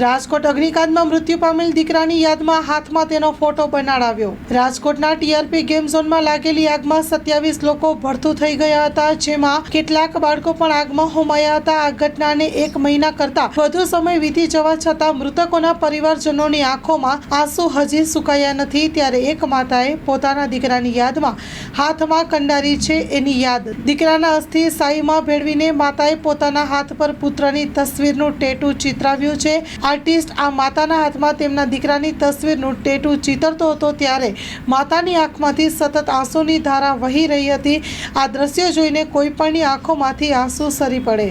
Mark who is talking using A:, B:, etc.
A: રાજકોટ અગ્નિકાંડમાં મૃત્યુ પામેલ દીકરાની યાદમાં હાથમાં તેનો ફોટો બનાડાવ્યો. રાજકોટના ટીઆરપી ગેમ ઝોનમાં લાગેલી આગમાં સત્યાવીસ લોકો ભડથું થઈ ગયા હતા, જેમાં કેટલાક બાળકો પણ આગમાં હોમાયા હતા. આ ઘટનાને એક મહિના કરતા વધુ સમય વીતી જવા છતાં મૃતકોના પરિવારજનોની આંખોમાં આંસુ હજી સુકાયા નથી. ત્યારે એક માતાએ પોતાના દીકરાની યાદમાં હાથમાં કંડારી છે એની યાદ. દીકરાના અસ્થિ સાઈમાં ભેળવીને માતાએ પોતાના હાથ પર પુત્રની તસવીરનું ટેટુ ચિતરાવ્યું છે. આર્ટિસ્ટ આ માતાના હાથમાં તેમના દીકરાની તસવીરનું ટેટુ ચિતરતો હતો ત્યારે માતાની આંખમાંથી સતત આંસુની ધારા વહી રહી હતી. આ દ્રશ્ય જોઈને કોઈપણની આંખોમાંથી આંસુ સરી પડે.